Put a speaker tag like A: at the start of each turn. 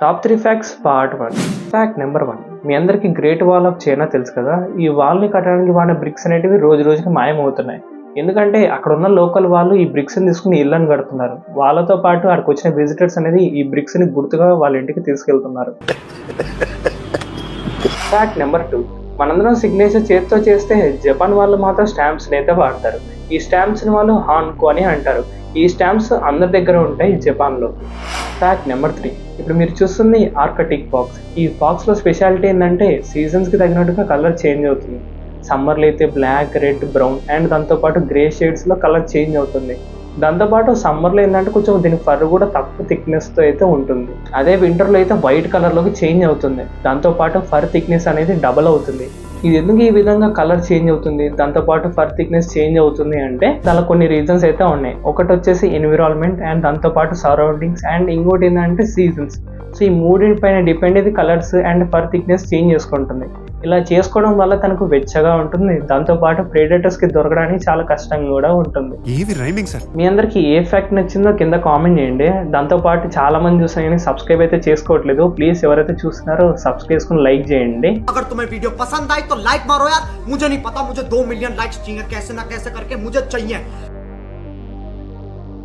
A: Top three facts part one fact number one మీ అందరికీ great wall of China తెలుసు కదా? ఈ వాల్ని కట్టడానికి వాడిన బ్రిక్స్ అనేటివి రోజు రోజుకి మాయమవుతున్నాయి. ఎందుకంటే అక్కడ ఉన్న లోకల్ వాళ్ళు ఈ బ్రిక్స్ని తీసుకుని ఇళ్ళని కడుతున్నారు. వాళ్ళతో పాటు అక్కడికి వచ్చిన విజిటర్స్ అనేది ఈ బ్రిక్స్ని గుర్తుగా వాళ్ళ ఇంటికి తీసుకెళ్తున్నారు. ఫ్యాక్ట్ నెంబర్ టూ మనందరం సిగ్నేచర్ చేతితో చేస్తే జపాన్ వాళ్ళు మాత్రం స్టాంప్స్ అయితే వాడతారు. ఈ స్టాంప్స్ని వాళ్ళు హాన్కో అని అంటారు. ఈ స్టాంప్స్ అందరి దగ్గర ఉంటాయి జపాన్లో. ఫ్యాక్ట్ నెంబర్ త్రీ ఇప్పుడు మీరు చూస్తుంది ఆర్కటిక్ బాక్స్. ఈ బాక్స్లో స్పెషాలిటీ ఏంటంటే సీజన్స్కి తగినట్టుగా కలర్ చేంజ్ అవుతుంది. సమ్మర్లో అయితే బ్లాక్ రెడ్ బ్రౌన్ అండ్ దాంతోపాటు గ్రే షేడ్స్లో కలర్ చేంజ్ అవుతుంది. దాంతోపాటు సమ్మర్లో ఏంటంటే కొంచెం దీని ఫర్ కూడా తక్కువ థిక్నెస్తో అయితే ఉంటుంది. అదే వింటర్లో అయితే వైట్ కలర్లోకి చేంజ్ అవుతుంది. దాంతోపాటు ఫర్ థిక్నెస్ అనేది డబల్ అవుతుంది. ఇది ఎందుకు ఈ విధంగా కలర్ చేంజ్ అవుతుంది? దాంతోపాటు ఫర్ థిక్నెస్ చేంజ్ అవుతుంది అంటే చాలా కొన్ని రీజన్స్ అయితే ఉన్నాయి. ఒకటి వచ్చేసి ఎన్విరాన్మెంట్ అండ్ దాంతోపాటు సరౌండింగ్స్ అండ్ ఇంకోటి ఏంటంటే సీజన్స్ సో ఈ మూడింటి పైన డిపెండ్ అయితే colours and for thickness change చేసుకుంటుంది. ఇలా చేసుకోవడం వల్ల తనకు వెచ్చగా ఉంటుంది దాంతోపాటు predators కి దొరకడానికి చాలా కష్టంగా కూడా ఉంటుంది
B: ఏవి రైమింగ్ సార్
A: మీ అందరికి ఏ ఫ్యాక్ట్ నచ్చిందో కింద కామెంట్ చేయండి దాంతోపాటు చాలా మంది చూసాను కానీ సబ్స్క్రైబ్ అయితే చేసుకోవట్లేదు ప్లీజ్ ఎవరైతే చూస్తున్నారో సబ్స్క్రైబ్ చేసుకుని లైక్ చేయండి
C: अगर तुम्हें वीडियो पसंद आई तो लाइक मारो यार मुझे नहीं पता मुझे दो मिलियन लाइक्स चाहिए कैसे ना कैसे करके मुझे चाहिए